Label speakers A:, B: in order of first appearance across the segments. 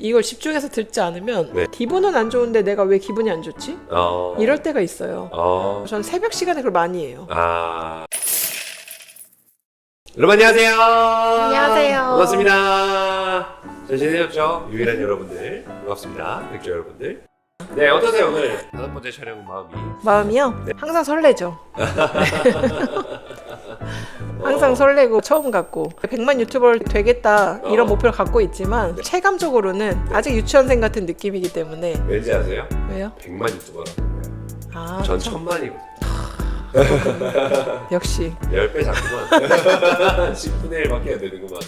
A: 이걸 집중해서 듣지 않으면
B: 네.
A: 기분은 안 좋은데 내가 왜 기분이 안 좋지?
B: 어.
A: 이럴 때가 있어요.
B: 어.
A: 전 새벽 시간에 그걸 많이 해요.
B: 아. 여러분 안녕하세요.
A: 안녕하세요.
B: 반갑습니다. 잘 지내셨죠? 유일한 여러분들 반갑습니다. 백조 여러분들. 네 어떠세요 오늘 다섯 번째 촬영 마음이?
A: 마음이요?
B: 네.
A: 항상 설레죠. 항상 설레고 처음 갖고 100만 유튜버 되겠다 이런
B: 어.
A: 목표를 갖고 있지만
B: 네.
A: 체감적으로는 아직 유치원생 같은 느낌이기 때문에
B: 왠지 아세요?
A: 왜요?
B: 100만 유튜버라는 거예요.
A: 아,
B: 전
A: 참,
B: 천만이거든요.
A: 역시
B: 10배 작구만. 10분의 1밖에 안 되는구만.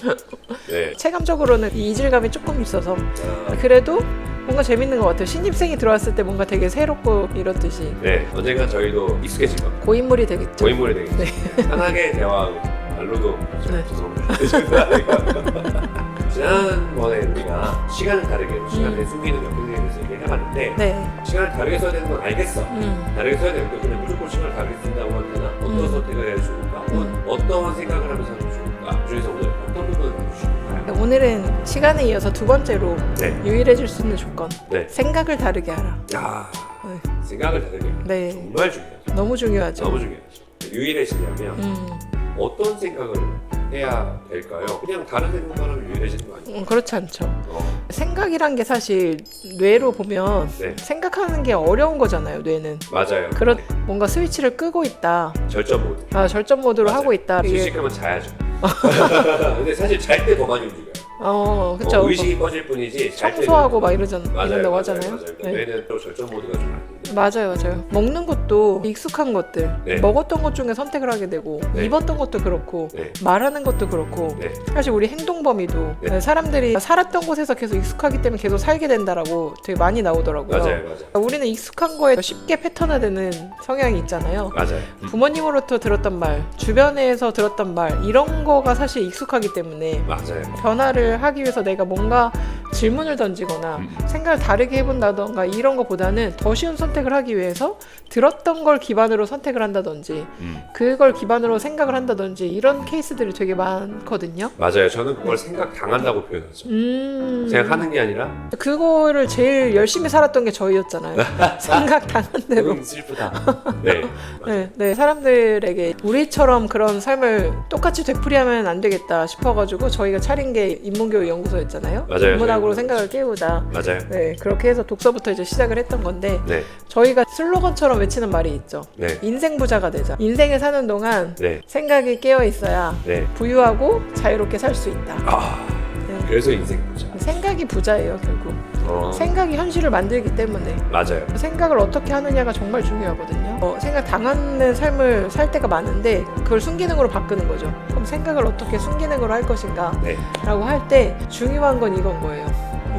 B: 네.
A: 체감적으로는 이 이질감이 조금 있어서
B: 자,
A: 그래도 뭔가 재밌는 것 같아요. 신입생이 들어왔을 때 뭔가 되게 새롭고 이렇듯이
B: 네. 언젠간 저희도 익숙해질 겁니다.
A: 고인물이 되겠죠.
B: 고인물이 되겠죠. 편하게 대화하고 말로도
A: 네.
B: 죄송합니다. 지난번에 우리가 시간을 다르게 시간을 숨기는 역경에 대해서 얘기를 해봤는데
A: 네.
B: 시간을 다르게 써야 되는 건 알겠어.
A: 음.
B: 다르게 써야 되는데 그냥 무조건 시간을 다르게 쓴다고 하면? 어떤
A: 음.
B: 선택을 해야 좋을까?
A: 음.
B: 어떤 생각을 하면서 하면 좋을까? 그 중에서 오늘 어떤 부분을 봐주실까요?
A: 오늘은 시간에 이어서 두 번째로
B: 네.
A: 유일해질 수 있는 조건
B: 네.
A: 생각을 다르게 하라.
B: 야
A: 네.
B: 생각을 다르게 게
A: 네.
B: 정말 중요하죠.
A: 너무 중요하죠.
B: 너무 중요하죠. 유일해지려면
A: 음,
B: 어떤 생각을 해야 될까요? 그냥 다른 생각만 하면 유일해지는 거 아니에요?
A: 음, 그렇지 않죠.
B: 어,
A: 생각이란 게 사실 뇌로 보면
B: 네.
A: 생각하는 게 어려운 거잖아요. 뇌는
B: 맞아요.
A: 그런 뭔가 스위치를 끄고 있다.
B: 절전 모드.
A: 아, 절전 모드로
B: 맞아요.
A: 하고 있다. 이게-
B: 휴식하면 자야죠. 근데 사실 잘 때 더 많이 움직여요.
A: 어, 그렇죠.
B: 어, 의식이 꺼질 뿐이지 잘
A: 청소하고 막 이러잖아.
B: 맞아요,
A: 이런다고
B: 맞아요,
A: 하잖아요.
B: 맞아요. 그러니까
A: 네.
B: 뇌는 또 절전 모드가 좀.
A: 맞아요, 맞아요. 먹는 것도 익숙한 것들,
B: 네.
A: 먹었던 것 중에 선택을 하게 되고,
B: 네.
A: 입었던 것도 그렇고,
B: 네.
A: 말하는 것도 그렇고,
B: 네.
A: 사실 우리 행동 범위도
B: 네.
A: 사람들이 살았던 곳에서 계속 익숙하기 때문에 계속 살게 된다라고 되게 많이 나오더라고요.
B: 맞아요, 맞아요.
A: 우리는 익숙한 거에 쉽게 패턴화되는 성향이 있잖아요.
B: 맞아요.
A: 부모님으로부터 들었던 말, 주변에서 들었던 말, 이런 거가 사실 익숙하기 때문에
B: 맞아요.
A: 변화를 하기 위해서 내가 뭔가 질문을 던지거나
B: 음.
A: 생각을 다르게 해본다던가 이런 것보다는 더 쉬운 선택을 하기 위해서 들었던 걸 기반으로 선택을 한다든지
B: 음.
A: 그걸 기반으로 생각을 한다든지 이런 케이스들이 되게 많거든요.
B: 맞아요. 저는 그걸 생각 당한다고 표현하죠.
A: 음.
B: 생각하는 게 아니라
A: 그거를 제일 열심히 살았던 게 저희였잖아요. 생각 당한 대로.
B: 음, 슬프다. 네.
A: 네, 네, 사람들에게 우리처럼 그런 삶을 똑같이 되풀이하면 안 되겠다 싶어가지고 저희가 차린 게 인문교육 연구소였잖아요.
B: 맞아요.
A: 인문학 으로
B: 저희
A: 생각을 깨우다.
B: 맞아요.
A: 네, 그렇게 해서 독서부터 이제 시작을 했던 건데
B: 네.
A: 저희가 슬로건처럼 외치는 말이 있죠.
B: 네.
A: 인생 부자가 되자. 인생을 사는 동안
B: 네.
A: 생각이 깨어 있어야
B: 네.
A: 부유하고 자유롭게 살 수 있다.
B: 아.
A: 네.
B: 그래서 인생 보자.
A: 생각이 부자예요, 결국.
B: 어.
A: 생각이 현실을 만들기 때문에
B: 맞아요.
A: 생각을 어떻게 하느냐가 정말 중요하거든요. 어, 생각 당하는 삶을 살 때가 많은데 그걸 순기능으로 바꾸는 거죠. 그럼 생각을 어떻게 순기능으로 할 것인가?
B: 네.
A: 라고 할 때 중요한 건 이건 거예요.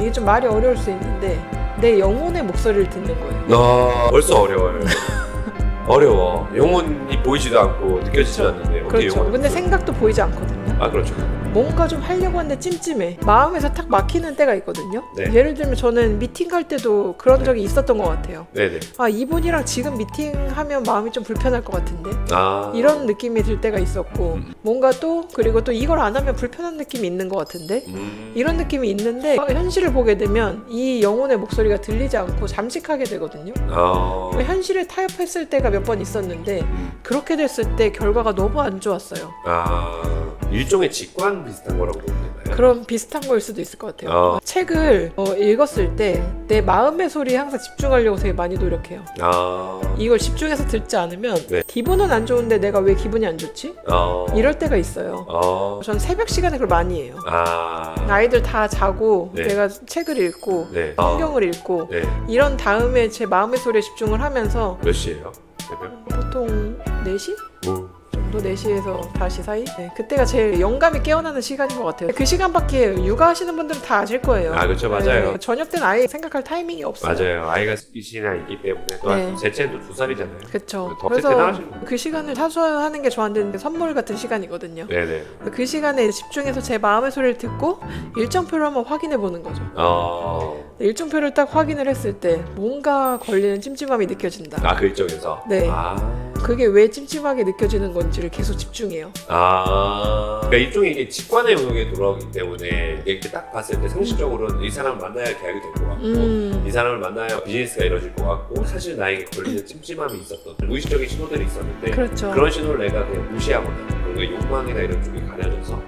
A: 이게 좀 말이 어려울 수 있는데 내 영혼의 목소리를 듣는 거예요.
B: 너 벌써 어려워요. 어려워. 영혼이 보이지도 않고 느껴지지도 않는데 어떻게
A: 그렇죠. 근데? 생각도 보이지 않거든요.
B: 아 그렇죠.
A: 뭔가 좀 하려고 하는데 찜찜해. 마음에서 탁 막히는 때가 있거든요.
B: 네.
A: 예를 들면 저는 미팅 갈 때도 그런 적이 있었던 것 같아요.
B: 네네.
A: 아 이분이랑 지금 미팅하면 마음이 좀 불편할 것 같은데
B: 아
A: 이런 느낌이 들 때가 있었고
B: 음.
A: 뭔가 또 그리고 또 이걸 안 하면 불편한 느낌이 있는 것 같은데
B: 음.
A: 이런 느낌이 있는데 현실을 보게 되면 이 영혼의 목소리가 들리지 않고 잠식하게 되거든요.
B: 아.
A: 현실에 타협했을 때가 몇 번 있었는데
B: 음.
A: 그렇게 됐을 때 결과가 너무 안 좋았어요.
B: 아 일종의 직관 비슷한 거라고 보면 되나요?
A: 그런 비슷한 거일 수도 있을 것 같아요.
B: 어.
A: 책을 어, 읽었을 때 내 마음의 소리에 항상 집중하려고 되게 많이 노력해요.
B: 아.
A: 이걸 집중해서 듣지 않으면
B: 네.
A: 기분은 안 좋은데 내가 왜 기분이 안 좋지?
B: 어.
A: 이럴 때가 있어요.
B: 어.
A: 전 새벽 시간에 그걸 많이 해요.
B: 아.
A: 아이들 다 자고
B: 네.
A: 내가 책을 읽고
B: 네.
A: 성경을 읽고
B: 네.
A: 이런 다음에 제 마음의 소리에 집중을 하면서
B: 몇 시예요? 새벽?
A: 보통 4시?
B: 뭐.
A: 정도 4시에서 5시 사이? 네, 그때가 제일 영감이 깨어나는 시간인 것 같아요. 그 시간밖에 육아하시는 분들은 다 아실 거예요.
B: 아 그렇죠 맞아요.
A: 네, 저녁 때는 아예 생각할 타이밍이 없어요.
B: 맞아요. 아이가 이시나 있기 때문에 또
A: 네.
B: 셋째도 두 살이잖아요. 더
A: 그래서. 그 시간을 사수하는 게 저한테는 선물 같은 시간이거든요.
B: 네네.
A: 그 시간에 집중해서 제 마음의 소리를 듣고 일정표를 한번 확인해 보는 거죠.
B: 어.
A: 일정표를 딱 확인을 했을 때 뭔가 걸리는 찜찜함이 느껴진다.
B: 아 그 일정에서.
A: 네.
B: 아.
A: 그게 왜 찜찜하게 느껴지는 건지를 계속 집중해요.
B: 아, 그러니까 일종의 이게 직관의 영역에 돌아오기 때문에 이렇게 딱 봤을 때 상식적으로는 이 사람 만나야 계약이 될 것 같고
A: 음.
B: 이 사람을 만나야 비즈니스가 이루어질 것 같고 사실 나에게 걸리는 찜찜함이 있었던 무의식적인 신호들이 있었는데
A: 그렇죠.
B: 그런 신호를 내가 그냥 무시하거나 그리고 욕망이나 이런 쪽에 가려져서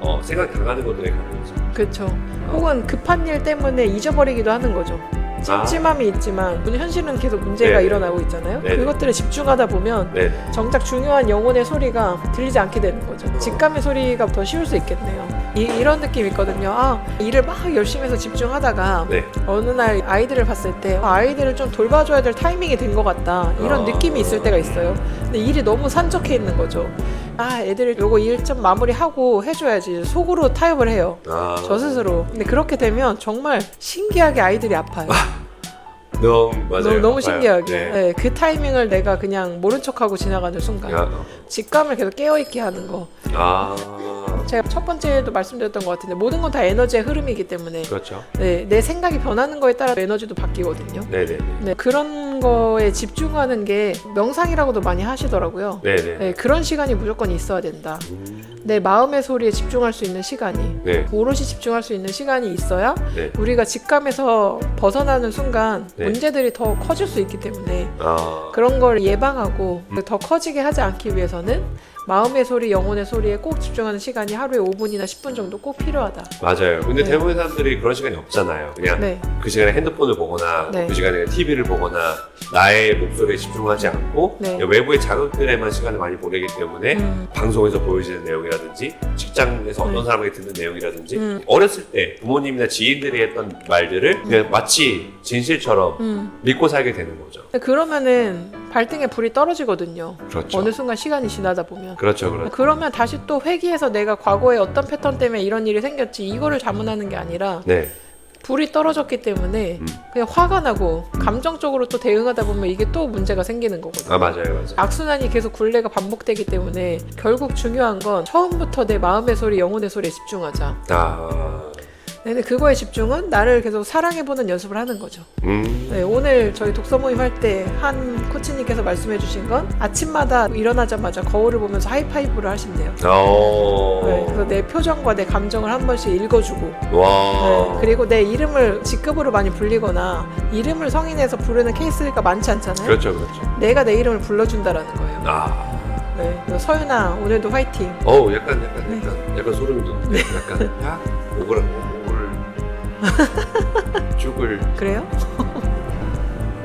B: 어, 생각 당하는 것들에 가려져서
A: 그렇죠. 혹은 급한 일 때문에 잊어버리기도 하는 거죠. 찜찜함이 있지만 현실은 계속 문제가
B: 아. 네네.
A: 일어나고 있잖아요.
B: 네네.
A: 그것들에 집중하다 보면
B: 네,
A: 정작 중요한 영혼의 소리가 들리지 않게 되는 거죠.
B: 어.
A: 직감의 소리가 더 쉬울 수 있겠네요. 이, 이런 느낌 있거든요. 아, 일을 막 열심히 해서 집중하다가
B: 네.
A: 어느 날 아이들을 봤을 때 아, 아이들을 좀 돌봐줘야 될 타이밍이 된 것 같다. 이런
B: 아.
A: 느낌이 있을 때가 있어요. 근데 일이 너무 산적해 있는 거죠. 아, 애들 요거 일 좀 마무리하고 해줘야지. 속으로 타협을 해요.
B: 아,
A: 저 스스로. 근데 그렇게 되면 정말 신기하게 아이들이 아파요.
B: 너무 맞아요.
A: 너무,
B: 아파요.
A: 신기하게.
B: 네.
A: 네, 그 타이밍을 내가 그냥 모른 척하고 지나가는 순간.
B: 아,
A: 직감을 계속 깨어있게 하는 거.
B: 아,
A: 제가 첫 번째에도 말씀드렸던 것 같은데 모든 건 다 에너지의 흐름이기 때문에
B: 그렇죠.
A: 네, 내 생각이 변하는 거에 따라 에너지도 바뀌거든요.
B: 네네.
A: 네, 그런 거에 집중하는 게 명상이라고도 많이 하시더라고요.
B: 네네.
A: 네, 그런 시간이 무조건 있어야 된다.
B: 음,
A: 내 마음의 소리에 집중할 수 있는 시간이
B: 네.
A: 오롯이 집중할 수 있는 시간이 있어야
B: 네.
A: 우리가 직감에서 벗어나는 순간
B: 네.
A: 문제들이 더 커질 수 있기 때문에
B: 아,
A: 그런 걸 예방하고
B: 음.
A: 더 커지게 하지 않기 위해서는 마음의 소리, 영혼의 소리에 꼭 집중하는 시간이 하루에 5분이나 10분 정도 꼭 필요하다.
B: 맞아요. 근데
A: 네.
B: 대부분 사람들이 그런 시간이 없잖아요. 그냥
A: 네,
B: 그 시간에 핸드폰을 보거나
A: 네.
B: 그 시간에 TV를 보거나 나의 목소리에 집중하지 않고
A: 네.
B: 외부의 자극들에만 시간을 많이 보내기 때문에
A: 음,
B: 방송에서 보여지는 내용이라든지 직장에서 어떤
A: 음.
B: 사람에게 듣는 내용이라든지
A: 음.
B: 어렸을 때 부모님이나 지인들이 했던 말들을 그냥 마치 진실처럼
A: 음.
B: 믿고 살게 되는 거죠.
A: 그러면은 발등에 불이 떨어지거든요.
B: 그렇죠.
A: 어느 순간 시간이 지나다 보면.
B: 그렇죠, 그렇죠.
A: 그러면 다시 또 회귀해서 내가 과거에 어떤 패턴 때문에 이런 일이 생겼지 이거를 자문하는 게 아니라
B: 네,
A: 불이 떨어졌기 때문에
B: 음.
A: 그냥 화가 나고 감정적으로 또 대응하다 보면 이게 또 문제가 생기는 거거든요.
B: 아 맞아요, 맞아요.
A: 악순환이 계속 굴레가 반복되기 때문에 결국 중요한 건 처음부터 내 마음의 소리, 영혼의 소리에 집중하자.
B: 아,
A: 네, 근데 그거의 집중은 나를 계속 사랑해보는 연습을 하는 거죠.
B: 음,
A: 네, 오늘 저희 독서 모임 할 때 한 코치님께서 말씀해주신 건 아침마다 일어나자마자 거울을 보면서 하이파이브를 하신대요.
B: 어,
A: 네, 그래서 내 표정과 내 감정을 한 번씩 읽어주고
B: 와,
A: 네, 그리고 내 이름을 직급으로 많이 불리거나 이름을 성인에서 부르는 케이스가 많지 않잖아요.
B: 그렇죠, 그렇죠.
A: 내가 내 이름을 불러준다라는 거예요.
B: 아,
A: 네, 그래서 서윤아 오늘도 화이팅.
B: 어우, 약간, 약간,
A: 네.
B: 약간, 약간 소름이 돋는데, 약간, 야, 오글, 오글, 죽을,
A: 그래요?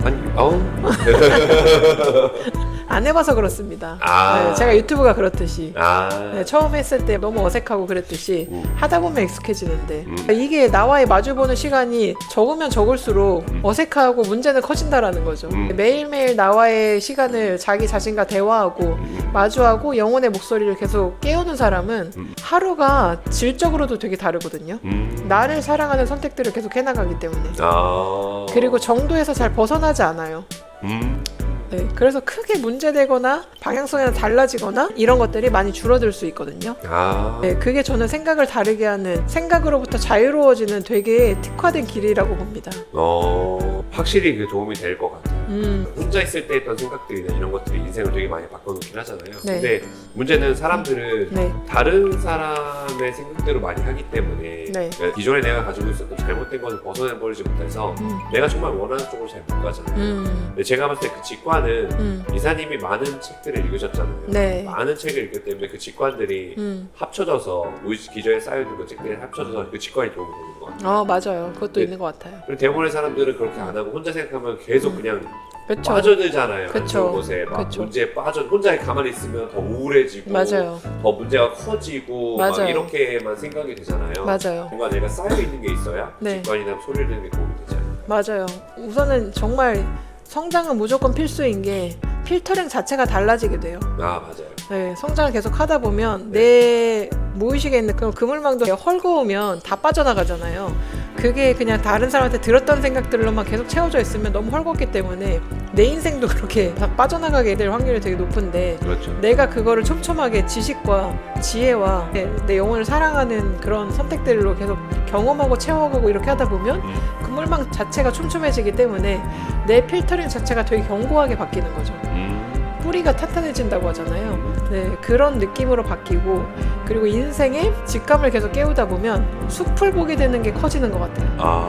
B: 아니, 어우,
A: 안 해봐서 그렇습니다.
B: 아.
A: 네, 제가 유튜브가 그렇듯이
B: 아,
A: 네, 처음 했을 때 너무 어색하고 그랬듯이
B: 음.
A: 하다 보면 익숙해지는데
B: 음.
A: 이게 나와의 마주보는 시간이 적으면 적을수록
B: 음.
A: 어색하고 문제는 커진다라는 거죠.
B: 음.
A: 매일매일 나와의 시간을 자기 자신과 대화하고
B: 음,
A: 마주하고 영혼의 목소리를 계속 깨우는 사람은
B: 음.
A: 하루가 질적으로도 되게 다르거든요.
B: 음,
A: 나를 사랑하는 선택들을 계속 해나가기 때문에.
B: 아,
A: 그리고 정도에서 잘 벗어나지 않아요.
B: 음,
A: 네, 그래서 크게 문제되거나 방향성이 달라지거나 이런 것들이 많이 줄어들 수 있거든요.
B: 아,
A: 네, 그게 저는 생각을 다르게 하는 생각으로부터 자유로워지는 되게 특화된 길이라고 봅니다.
B: 어, 확실히 그 도움이 될 것 같아요.
A: 음,
B: 혼자 있을 때 했던 생각들이나 이런 것들이 인생을 되게 많이 바꿔놓긴 하잖아요.
A: 네.
B: 근데 문제는 사람들은
A: 네,
B: 다른 사람의 생각대로 많이 하기 때문에
A: 네.
B: 그러니까 기존에 내가 가지고 있었던 잘못된 것을 벗어내버리지 못해서
A: 음,
B: 내가 정말 원하는 쪽으로 잘 못 가잖아요.
A: 음,
B: 근데 제가 봤을 때 그 직관은
A: 음,
B: 이사님이 많은 책들을 읽으셨잖아요.
A: 네,
B: 많은 책을 읽기 때문에 그 직관들이
A: 음,
B: 합쳐져서 우리 기존에 쌓여있는 그 책들이 합쳐져서 그 직관이 되는 것 같아요.
A: 어 맞아요. 그것도
B: 네.
A: 있는 것 같아요.
B: 그리고 대부분의 사람들은 그렇게 안 하고 혼자 생각하면 계속
A: 음.
B: 그냥
A: 그렇죠.
B: 빠져들잖아요. 안
A: 그쵸.
B: 좋은 곳에 막
A: 그쵸.
B: 문제에 빠져 혼자 가만히 있으면 더 우울해지고
A: 맞아요,
B: 더 문제가 커지고 막
A: 맞아요.
B: 이렇게만 생각이 되잖아요.
A: 맞아요,
B: 뭔가 내가 쌓여 있는 게 있어야
A: 네.
B: 직관이나 소리를 듣는 게 도움이 되지 않을까.
A: 맞아요. 우선은 정말 성장은 무조건 필수인 게 필터링 자체가 달라지게 돼요.
B: 아 맞아요.
A: 네, 성장을 계속 하다 보면 내 무의식에 있는 그 그물망도 헐거우면 다 빠져나가잖아요. 그게 그냥 다른 사람한테 들었던 생각들로만 계속 채워져 있으면 너무 헐겁기 때문에 내 인생도 그렇게 다 빠져나가게 될 확률이 되게 높은데
B: 그렇죠.
A: 내가 그거를 촘촘하게 지식과 지혜와 내, 내 영혼을 사랑하는 그런 선택들로 계속 경험하고 채워가고 이렇게 하다 보면
B: 음.
A: 그물망 자체가 촘촘해지기 때문에 내 필터링 자체가 되게 견고하게 바뀌는 거죠.
B: 음.
A: 뿌리가 탄탄해진다고 하잖아요. 네, 그런 느낌으로 바뀌고 그리고 인생의 직감을 계속 깨우다 보면 숲을 보게 되는 게 커지는 것 같아요.
B: 아.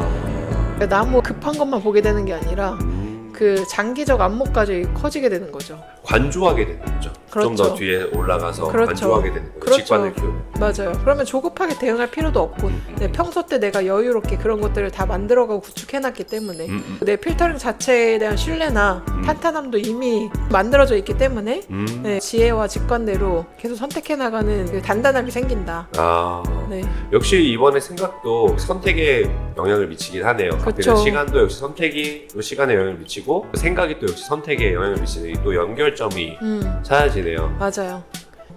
A: 그러니까 나무 급한 것만 보게 되는 게 아니라
B: 음.
A: 그 장기적 안목까지 커지게 되는 거죠.
B: 관조하게 되는 거죠. 좀더
A: 그렇죠.
B: 뒤에 올라가서
A: 그렇죠.
B: 관조하게 되는 거죠.
A: 그렇죠.
B: 직관을 키우면.
A: 맞아요. 그러면 조급하게 대응할 필요도 없고
B: 음,
A: 네, 평소 때 내가 여유롭게 그런 것들을 다 만들어가고 구축해놨기 때문에
B: 음, 음.
A: 내 필터링 자체에 대한 신뢰나
B: 음.
A: 탄탄함도 이미 만들어져 있기 때문에
B: 음.
A: 네, 지혜와 직관대로 계속 선택해 나가는 그 단단함이 생긴다.
B: 아.
A: 네,
B: 역시 이번에 생각도 선택에 영향을 미치긴 하네요.
A: 그쵸.
B: 시간도 역시 선택이 또 시간에 영향을 미치고 생각이 또 역시 선택에 영향을 미치는 이또 연결점이
A: 음,
B: 찾아지네요.
A: 맞아요.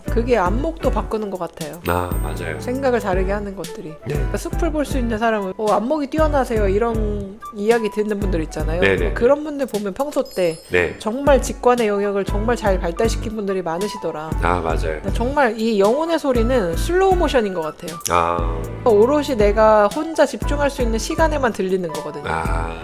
A: 그게 안목도 바꾸는 것 같아요.
B: 아 맞아요.
A: 생각을 다르게 하는 것들이.
B: 네.
A: 그러니까 숲을 볼 수 있는 사람은 어, 안목이 뛰어나세요 이런 이야기 듣는 분들 있잖아요.
B: 네네.
A: 그런 분들 보면 평소 때
B: 네.
A: 정말 직관의 영역을 정말 잘 발달시킨 분들이 많으시더라.
B: 아 맞아요.
A: 정말 이 영혼의 소리는 슬로우 모션인 것 같아요.
B: 아.
A: 오롯이 내가 혼자 집중할 수 있는 시간에만 들리는 거거든요.
B: 아.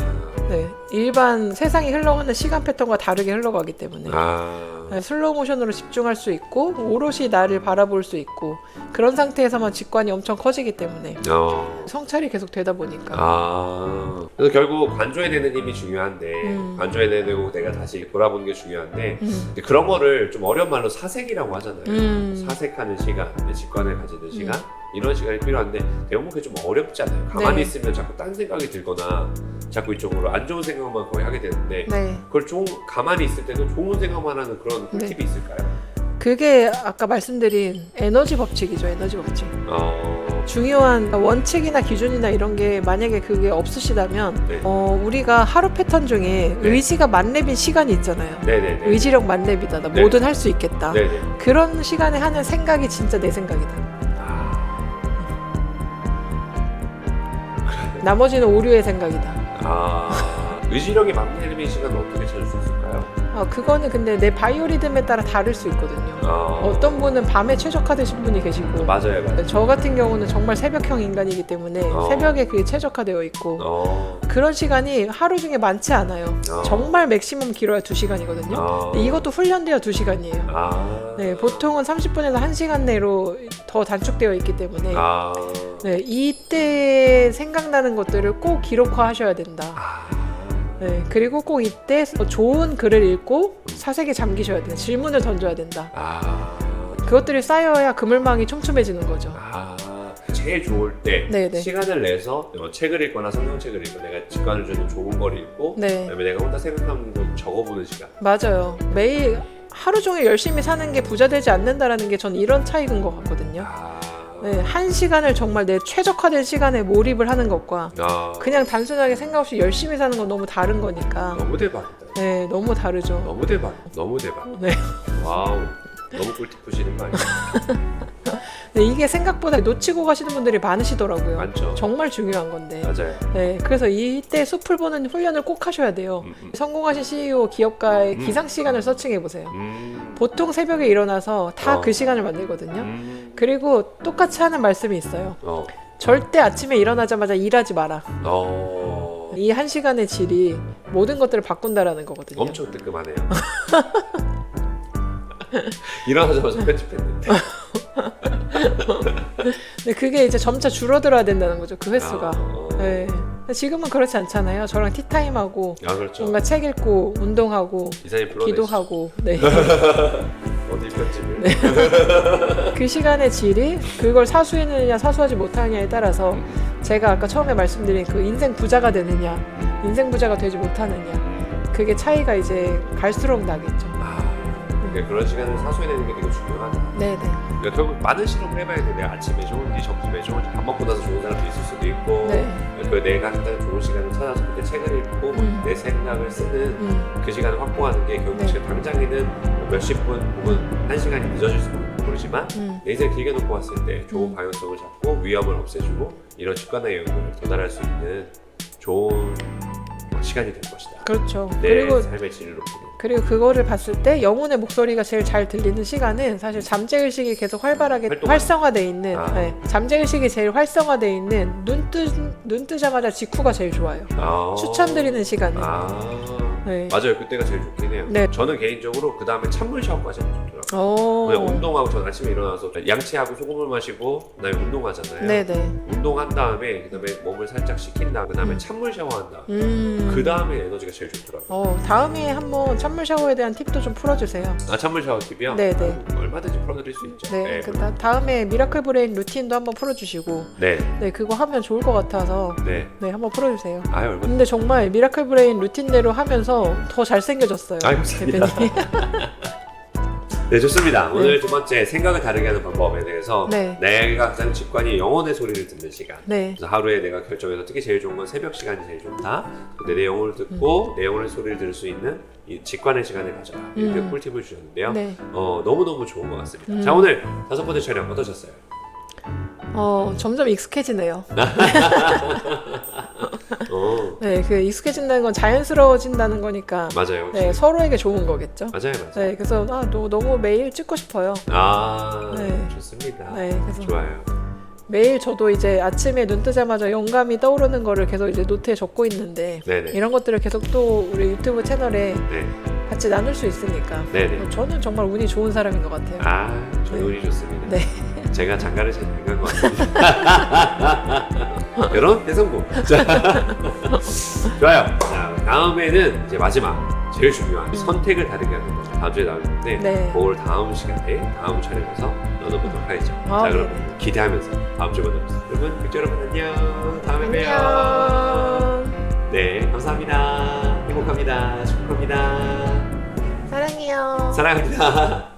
A: 네, 일반 세상이 흘러가는 시간 패턴과 다르게 흘러가기 때문에
B: 아.
A: 네, 슬로우 모션으로 집중할 수 있고 오롯이 나를 바라볼 수 있고 그런 상태에서만 직관이 엄청 커지기 때문에
B: 어.
A: 성찰이 계속 되다 보니까
B: 아. 그래서 결국 관조해내는 힘이 중요한데
A: 음.
B: 관조해내고 내가 다시 돌아보는 게 중요한데
A: 음,
B: 그런 거를 좀 어려운 말로 사색이라고 하잖아요.
A: 음.
B: 사색하는 시간, 내 직관을 가지는 시간 이런 시간이 필요한데 대부분 그게 좀 어렵잖아요. 가만히
A: 네.
B: 있으면 자꾸 딴 생각이 들거나 자꾸 이쪽으로 안 좋은 생각만 거의 하게 되는데
A: 네.
B: 그걸 좀 가만히 있을 때도 좋은 생각만 하는 그런
A: 네.
B: 꿀팁이 있을까요?
A: 그게 아까 말씀드린 에너지 법칙이죠 에너지 법칙
B: 어,
A: 중요한 원칙이나 기준이나 이런 게 만약에 그게 없으시다면
B: 네.
A: 어, 우리가 하루 패턴 중에
B: 네.
A: 의지가 만렙인 시간이 있잖아요
B: 네 네 네.
A: 의지력 만렙이다 나
B: 네.
A: 뭐든 할 수 있겠다
B: 네 네.
A: 그런 시간에 하는 생각이 진짜 내 생각이다 나머지는 오류의 생각이다
B: 아, 의지력이 막내리는 시간은 어떻게 찾을 수 있을까요?
A: 아, 그거는 근데 내 바이오리듬에 따라 다를 수 있거든요
B: 어,
A: 어떤 분은 밤에 최적화되신 분이 계시고
B: 맞아요, 맞아요.
A: 저 같은 경우는 정말 새벽형 인간이기 때문에
B: 어.
A: 새벽에 그게 최적화되어 있고
B: 어,
A: 그런 시간이 하루 중에 많지 않아요.
B: 어.
A: 정말 맥시멈 길어야 2시간이거든요.
B: 어,
A: 이것도 훈련되어 2시간이에요.
B: 아,
A: 네, 보통은 30분에서 1시간 내로 더 단축되어 있기 때문에
B: 아,
A: 네, 이때 생각나는 것들을 꼭 기록화하셔야 된다.
B: 아,
A: 네, 그리고 꼭 이때 좋은 글을 읽고 사색에 잠기셔야 된다. 질문을 던져야 된다.
B: 아,
A: 그것들이 쌓여야 그물망이 촘촘해지는 거죠.
B: 아, 제일 좋을 때
A: 네네.
B: 시간을 내서 어, 책을 읽거나 성경책을 읽고 내가 직관을 주는 좋은 걸 읽고
A: 네,
B: 그다음에 내가 혼자 생각하는 걸 적어보는 시간.
A: 맞아요. 매일 하루 종일 열심히 사는 게 부자 되지 않는다라는 게 전 이런 차이인 것 같거든요.
B: 아,
A: 네, 한 시간을 정말 내 최적화된 시간에 몰입을 하는 것과
B: 아,
A: 그냥 단순하게 생각 없이 열심히 사는 건 너무 다른 거니까
B: 너무 대박이다.
A: 네, 너무 다르죠.
B: 너무 대박. 너무 대박.
A: 네.
B: 와우. 너무 꿀팁 푸시는 거 아니에 요?
A: 네, 이게 생각보다 놓치고 가시는 분들이 많으시더라고요.
B: 많죠.
A: 정말 중요한 건데.
B: 맞아요.
A: 네, 그래서 이때 숲을 보는 훈련을 꼭 하셔야 돼요.
B: 음, 음.
A: 성공하신 CEO 기업가의
B: 음.
A: 기상 시간을 서칭해 보세요.
B: 음,
A: 보통 새벽에 일어나서 다
B: 어.
A: 그 시간을 만들거든요.
B: 음,
A: 그리고 똑같이 하는 말씀이 있어요.
B: 어,
A: 절대 아침에 일어나자마자 일하지 마라.
B: 어,
A: 이 한 시간의 질이 모든 것들을 바꾼다라는 거거든요.
B: 엄청 뜨끔하네요. 일어나자마자 편집했는데.
A: 근데 그게 이제 점차 줄어들어야 된다는 거죠. 그 횟수가.
B: 아, 어.
A: 네. 근데 지금은 그렇지 않잖아요. 저랑 티타임하고
B: 아 그렇죠.
A: 뭔가 책 읽고 운동하고
B: 이사님 불러내.
A: 기도하고 네.
B: 어디 편집을?
A: 그 시간의 질이 그걸 사수했느냐 사수하지 못하느냐에 따라서 제가 아까 처음에 말씀드린 그 인생 부자가 되느냐 인생 부자가 되지 못하느냐 그게 차이가 이제 갈수록 나겠죠.
B: 아, 그러니까 그런 시간을 사소해내는 게 되게 중요하다.
A: 네네.
B: 그러니까 결국 많은 실험을 해봐야 돼. 내가 아침에 좋은지 점심에 좋은지 밥 먹고 나서 좋은 사람도 있을 수도 있고
A: 네.
B: 그 내가 갖다 좋은 시간을 찾아서 그때 책을 읽고
A: 음.
B: 내 생각을 쓰는
A: 음.
B: 그 시간을 확보하는 게 결국
A: 네.
B: 지금 당장에는 몇십 분 혹은 한 시간이 늦어질 수도 모르지만
A: 음.
B: 내 인생 길게 놓고 봤을 때 좋은
A: 음.
B: 방향성을 잡고 위험을 없애주고 이런 직관의 영역을 도달할 수 있는 좋은 시간이 될 것이다.
A: 그렇죠.
B: 내
A: 그리고
B: 삶의 질을 높이는.
A: 그리고 그거를 봤을 때 영혼의 목소리가 제일 잘 들리는 시간은 사실 잠재의식이 계속 활발하게
B: 활동하는-
A: 활성화돼 있는
B: 아.
A: 네. 잠재의식이 제일 활성화돼 있는 눈, 뜨, 눈 뜨자마자 직후가 제일 좋아요.
B: 아.
A: 추천드리는 시간은
B: 아.
A: 네.
B: 맞아요. 그때가 제일 좋긴 해요.
A: 네.
B: 저는 개인적으로 그 다음에 찬물 샤워까지 하면 좋더라고요.
A: 어.
B: 그냥 운동하고 전 아침에 일어나서 양치하고 소금을 마시고 그다음에 운동하잖아요.
A: 네네.
B: 운동한 다음에 그다음에 몸을 살짝 식힌 다음 그다음에
A: 음.
B: 찬물 샤워한 다음
A: 음.
B: 그 다음에 에너지가 제일 좋더라고요.
A: 어, 다음에 한번 찬물 샤워에 대한 팁도 좀 풀어주세요.
B: 아 찬물 샤워 팁이요?
A: 네네.
B: 얼마든지 풀어드릴 수 있죠.
A: 네, 그 다, 다음에 미라클 브레인 루틴도 한번 풀어주시고,
B: 네.
A: 네, 그거 하면 좋을 것 같아서,
B: 네.
A: 네, 한번 풀어주세요.
B: 아유 얼마.
A: 근데 정말 미라클 브레인 루틴대로 하면서 더 잘생겨졌어요.
B: 감사합니다.
A: 대표님.
B: 네 좋습니다. 오늘 두 번째 생각을 다르게 하는 방법에 대해서
A: 네.
B: 내가 가장 직관이 영혼의 소리를 듣는 시간.
A: 네,
B: 그래서 하루에 내가 결정해서 특히 제일 좋은 건 새벽 시간이 제일 좋다. 내 내용을 듣고 내 영혼의 소리를 들을 수 있는 이 직관의 시간을 가져라. 이렇게
A: 음.
B: 꿀팁을 주셨는데요.
A: 네.
B: 어, 너무너무 좋은 것 같습니다.
A: 음.
B: 자, 오늘 다섯 번째 촬영 어떠셨어요?
A: 어, 점점 익숙해지네요.
B: 어,
A: 네, 그 익숙해진다는 건 자연스러워진다는 거니까,
B: 맞아요.
A: 네, 서로에게 좋은 거겠죠.
B: 맞아요, 맞아요.
A: 네, 그래서 아, 너, 너무 매일 찍고 싶어요.
B: 아,
A: 네.
B: 좋습니다.
A: 네, 그래서
B: 좋아요.
A: 매일 저도 이제 아침에 눈 뜨자마자 영감이 떠오르는 거를 계속 이제 노트에 적고 있는데
B: 네네.
A: 이런 것들을 계속 또 우리 유튜브 채널에
B: 네,
A: 같이 나눌 수 있으니까
B: 네네.
A: 저는 정말 운이 좋은 사람인 것 같아요.
B: 아, 저는
A: 네.
B: 운이 좋습니다.
A: 네.
B: 제가 장가를 잘 안 간 것 같습니다. 결혼 대성공. 자, 좋아요. 자, 다음에는 이제 마지막 제일 중요한 선택을 다르게 하는 거. 다음 주에 나올 텐데
A: 네.
B: 그걸 다음 시간에 다음 촬영에서 나눠보도록 하겠죠.
A: 아,
B: 자, 그럼
A: 네네.
B: 기대하면서 다음 주에 만나보겠습니다. 여러분, 백조 여러분 안녕. 다음에 봬요. 네, 감사합니다. 행복합니다. 축복합니다.
A: 사랑해요.
B: 사랑합니다.